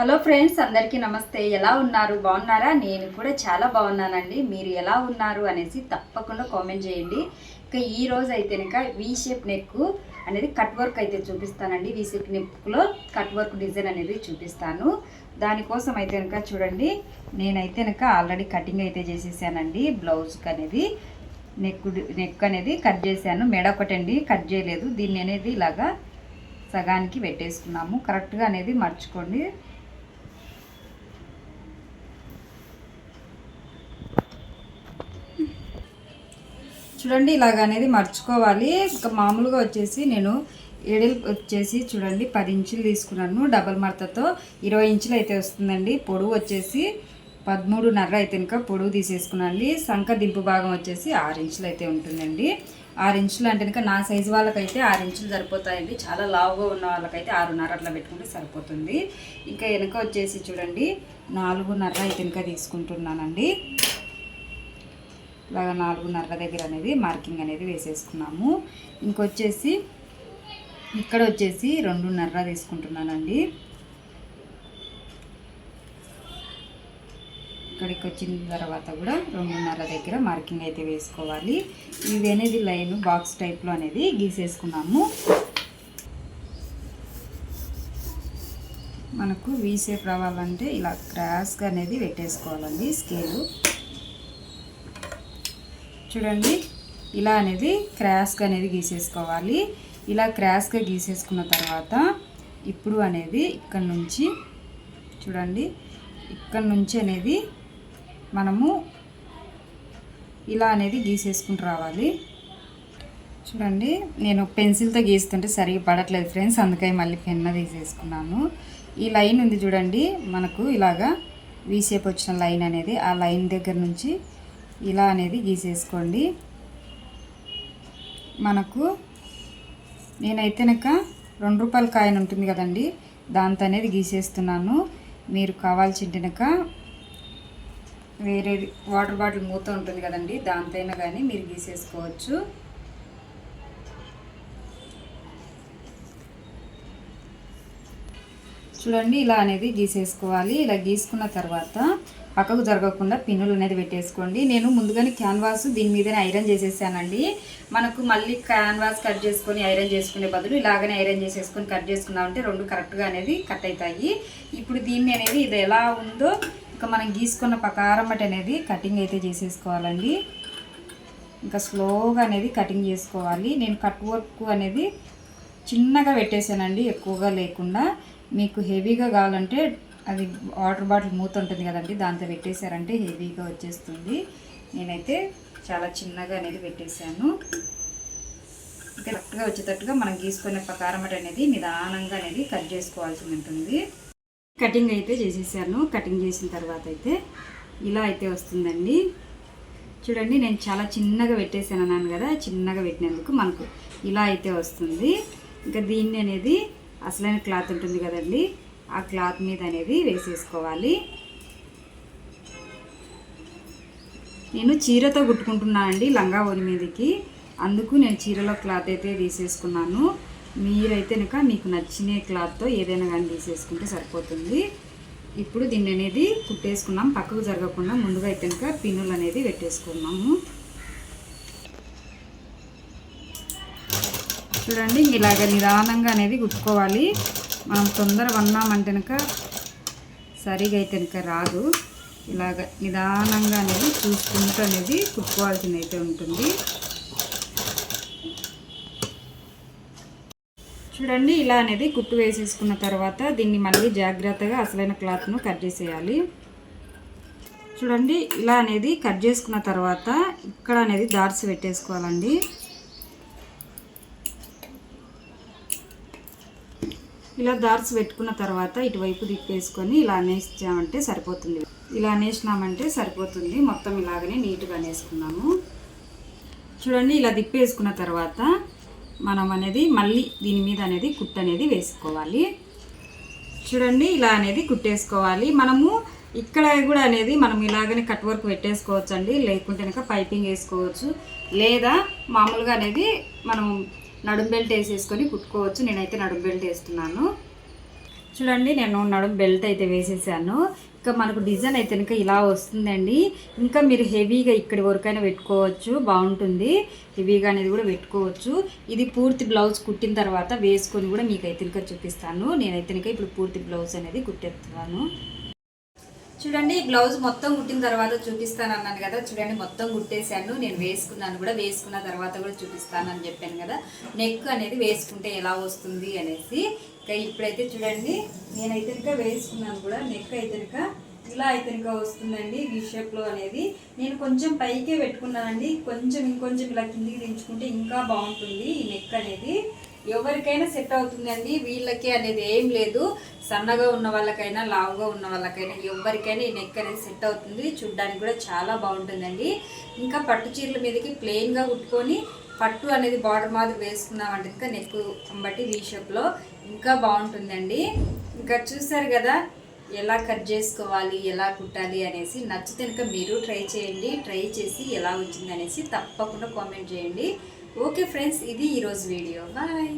Hello friends అందరికీ నమస్తే. ఎలా ఉన్నారు? బాగున్నారా? నేను కూడా చాలా బాగున్నానండి. మీరు ఎలా ఉన్నారు అనేసి తప్పకుండా కామెంట్ చేయండి. ఇంకా ఈ రోజు అయితే కనుక వీ షేప్ నెక్ అనేది కట్ వర్క్ అయితే చూపిస్తానండి. వీ షేప్ నెక్లో కట్ వర్క్ డిజైన్ అనేది చూపిస్తాను. దానికోసం అయితే కనుక చూడండి. నేనైతే కనుక ఆల్రెడీ కటింగ్ అయితే చేసేసానండి. బ్లౌజ్కి అనేది నెక్ నెక్ అనేది కట్ చేశాను. మెడ ఒకటండి కట్ చేయలేదు. దీన్ని అనేది ఇలాగా సగానికి పెట్టేసుకున్నాము. కరెక్ట్గా అనేది మర్చుకోండి. చూడండి ఇలాగ అనేది మర్చుకోవాలి. ఇంకా మామూలుగా వచ్చేసి నేను ఏడెల్ వచ్చేసి చూడండి పది ఇంచులు తీసుకున్నాను డబల్ మడతతో. ఇరవై ఇంచులు అయితే వస్తుందండి. పొడవు వచ్చేసి పదమూడున్నర అయితే ఇంకా పొడవు తీసేసుకున్నాను సంఖ దింపు భాగం వచ్చేసి ఆరు ఇంచులు అయితే ఉంటుందండి. ఆరు ఇంచులు అంటే ఇంకా నా సైజు వాళ్ళకైతే ఆరు ఇంచులు సరిపోతాయండి. చాలా లావుగా ఉన్న వాళ్ళకైతే ఆరున్నర అట్లా పెట్టుకుంటే సరిపోతుంది. ఇంకా వెనుక వచ్చేసి చూడండి నాలుగున్నర అయితే ఇంకా తీసుకుంటున్నానండి. ఇలాగ నాలుగున్నర దగ్గర అనేది మార్కింగ్ అనేది వేసేసుకున్నాము. ఇంకొచ్చేసి ఇక్కడ వచ్చేసి రెండున్నర తీసుకుంటున్నానండి. ఇక్కడికి వచ్చిన తర్వాత కూడా రెండున్నర దగ్గర మార్కింగ్ అయితే వేసుకోవాలి. ఇది అనేది లైన్ బాక్స్ టైప్లో అనేది గీసేసుకున్నాము. మనకు వీసేపు రావాలంటే ఇలా క్రాస్గా అనేది పెట్టేసుకోవాలండి స్కేలు. చూడండి. ఇలా అనేది క్రాస్గా అనేది గీసేసుకోవాలి. ఇలా క్రాస్గా గీసేసుకున్న తర్వాత ఇప్పుడు అనేది ఇక్కడ నుంచి చూడండి. ఇక్కడ నుంచి అనేది మనము ఇలా అనేది గీసేసుకుంటూ రావాలి. చూడండి. నేను పెన్సిల్తో గీస్తుంటే సరిగ్గా పడట్లేదు ఫ్రెండ్స్. అందుకని మళ్ళీ పెన్న తీసేసుకున్నాను. ఈ లైన్ ఉంది చూడండి. మనకు ఇలాగా వీసేపు వచ్చిన లైన్ అనేది ఆ లైన్ దగ్గర నుంచి ఇలా అనేది గీసేసుకోండి. మనకు నేనైతే నక రెండు రూపాయల కాయిన్ ఉంటుంది కదండి దాంతో అనేది గీసేస్తున్నాను. మీరు కావాల్సింటినక వేరేది వాటర్ బాటిల్ మూత ఉంటుంది కదండి దాంతైనా కానీ మీరు గీసేసుకోవచ్చు. చూడండి ఇలా అనేది గీసేసుకోవాలి. ఇలా గీసుకున్న తర్వాత పక్కకు జరగకుండా పిన్నులు అనేది పెట్టేసుకోండి. నేను ముందుగానే క్యాన్వాస్ దీని మీదనే ఐరన్ చేసేసానండి. మనకు మళ్ళీ క్యాన్వాస్ కట్ చేసుకొని ఐరన్ చేసుకునే బదులు ఇలాగనే ఐరన్ చేసేసుకొని కట్ చేసుకున్నామంటే రెండు కరెక్ట్గా అనేది కట్ అవుతాయి ఇప్పుడు దీన్ని అనేది ఇది ఎలా ఉందో ఇంకా మనం గీసుకున్న ప్రకారం అనేది కటింగ్ అయితే చేసేసుకోవాలండి. ఇంకా స్లోగా అనేది కటింగ్ చేసుకోవాలి. నేను కట్ వర్క్ అనేది చిన్నగా పెట్టేశానండి ఎక్కువగా లేకుండా. మీకు హెవీగా కావాలంటే అది వాటర్ బాటిల్ మూత ఉంటుంది కదండి దాంతో పెట్టేశారంటే హెవీగా వచ్చేస్తుంది. నేనైతే చాలా చిన్నగా అనేది పెట్టేశాను. కరెక్ట్గా వచ్చేటట్టుగా మనం గీసుకునే ప్రకారం అనేది నిదానంగా అనేది కట్ చేసుకోవాల్సి ఉంటుంది. కటింగ్ అయితే చేసేసాను. కటింగ్ చేసిన తర్వాత అయితే ఇలా అయితే వస్తుందండి. చూడండి నేను చాలా చిన్నగా పెట్టేసాను అన్నాను కదా చిన్నగా పెట్టినందుకు మనకు ఇలా అయితే వస్తుంది. ఇంకా దీన్ని అనేది అసలైన క్లాత్ ఉంటుంది కదండి. ఆ క్లాత్ మీద అనేది వేసేసుకోవాలి. నేను చీరతో కుట్టుకుంటున్నానండి లంగా ఓని మీదకి. అందుకు నేను చీరలో క్లాత్ అయితే తీసేసుకున్నాను మీరైతే కనుక మీకు నచ్చిన క్లాత్తో ఏదైనా కానీ తీసేసుకుంటే సరిపోతుంది. ఇప్పుడు దీన్ని అనేది కుట్టేసుకున్నాం. పక్కకు జరగకుండా ముందుగా అయితే కనుక పిన్నులు అనేది పెట్టేసుకున్నాము. చూడండి ఇలాగ నిదానంగా అనేది కుట్టుకోవాలి మనం తొందరగా అన్నామంటే కనుక సరిగా అయితే కనుక రాదు. ఇలాగ నిదానంగా అనేది చూసుకుంటూ అనేది కుట్టుకోవాల్సింది అయితే ఉంటుంది. చూడండి ఇలా అనేది కుట్టు వేసేసుకున్న తర్వాత దీన్ని మళ్ళీ జాగ్రత్తగా అసలైన క్లాత్ను కట్ చేసేయాలి. చూడండి ఇలా అనేది కట్ చేసుకున్న తర్వాత ఇక్కడ అనేది దార్స్ పెట్టేసుకోవాలండి. ఇలా దార్స్ పెట్టుకున్న తర్వాత ఇటువైపు తిప్పేసుకొని ఇలా అనేసామంటే సరిపోతుంది. ఇలా అనేసినామంటే సరిపోతుంది. మొత్తం ఇలాగనే నీట్గా అనేసుకున్నాము. చూడండి ఇలా తిప్పేసుకున్న తర్వాత మనం అనేది మళ్ళీ దీని మీద అనేది కుట్టు అనేది వేసుకోవాలి. చూడండి ఇలా అనేది కుట్టేసుకోవాలి. మనము ఇక్కడ కూడా అనేది మనం ఇలాగనే కట్ వర్క్ పెట్టేసుకోవచ్చు అండి లేకుంటే కనుక పైపింగ్ వేసుకోవచ్చు. లేదా మామూలుగా అనేది మనం నడుం బెల్ట్ వేసేసుకొని కుట్టుకోవచ్చు. నేనైతే నడుం బెల్ట్ వేస్తున్నాను. చూడండి నేను నడుం బెల్ట్ అయితే వేసేసాను. ఇంకా మనకు డిజైన్ అయితే ఇంకా ఇలా వస్తుందండి. ఇంకా మీరు హెవీగా ఇక్కడి వరకైనా పెట్టుకోవచ్చు. బాగుంటుంది. హెవీగా అనేది కూడా పెట్టుకోవచ్చు. ఇది పూర్తి బ్లౌజ్ కుట్టిన తర్వాత వేసుకొని కూడా మీకు అయితే ఇంకా చూపిస్తాను. నేనైతే ఇంకా ఇప్పుడు పూర్తి బ్లౌజ్ అనేది కుట్టేస్తాను చూడండి ఈ బ్లౌజ్ మొత్తం కుట్టిన తర్వాత చూపిస్తాను అన్నాను కదా. చూడండి మొత్తం కుట్టేశాను. నేను వేసుకున్నాను కూడా వేసుకున్న తర్వాత కూడా చూపిస్తాను అని చెప్పాను కదా. నెక్ అనేది వేసుకుంటే ఎలా వస్తుంది అనేసి. ఇంకా ఇప్పుడైతే చూడండి నేనైతే ఇంకా వేసుకున్నాను కూడా. నెక్ అయితే ఇంకా ఇలా అయితే ఇంకా వస్తుందండి ఈ షేప్లో అనేది. నేను కొంచెం పైకే పెట్టుకున్నానండి. కొంచెం ఇంకొంచెం ఇలా కిందికి దించుకుంటే ఇంకా బాగుంటుంది ఈ నెక్ అనేది. ఎవరికైనా సెట్ అవుతుందండి. వీళ్ళకి అనేది ఏం లేదు. సన్నగా ఉన్న వాళ్ళకైనా లావుగా ఉన్న వాళ్ళకైనా ఎవరికైనా ఈ నెక్ అనేది సెట్ అవుతుంది. చూడ్డానికి కూడా చాలా బాగుంటుందండి. ఇంకా పట్టు చీరల మీదకి ప్లెయిన్గా కుట్టుకొని పట్టు అనేది బార్డర్ మాదిరి వేసుకున్నామంటే ఇంకా నెక్ బట్టి వీ షేప్లో ఇంకా బాగుంటుందండి. ఇంకా చూసారు కదా ఎలా కట్ చేసుకోవాలి ఎలా కుట్టాలి అనేసి నచ్చితే కనుక మీరు ట్రై చేయండి. ట్రై చేసి ఎలా వచ్చింది అనేసి తప్పకుండా కామెంట్ చేయండి. ఓకే ఫ్రెండ్స్ ఇది ఈరోజు వీడియో. బాయ్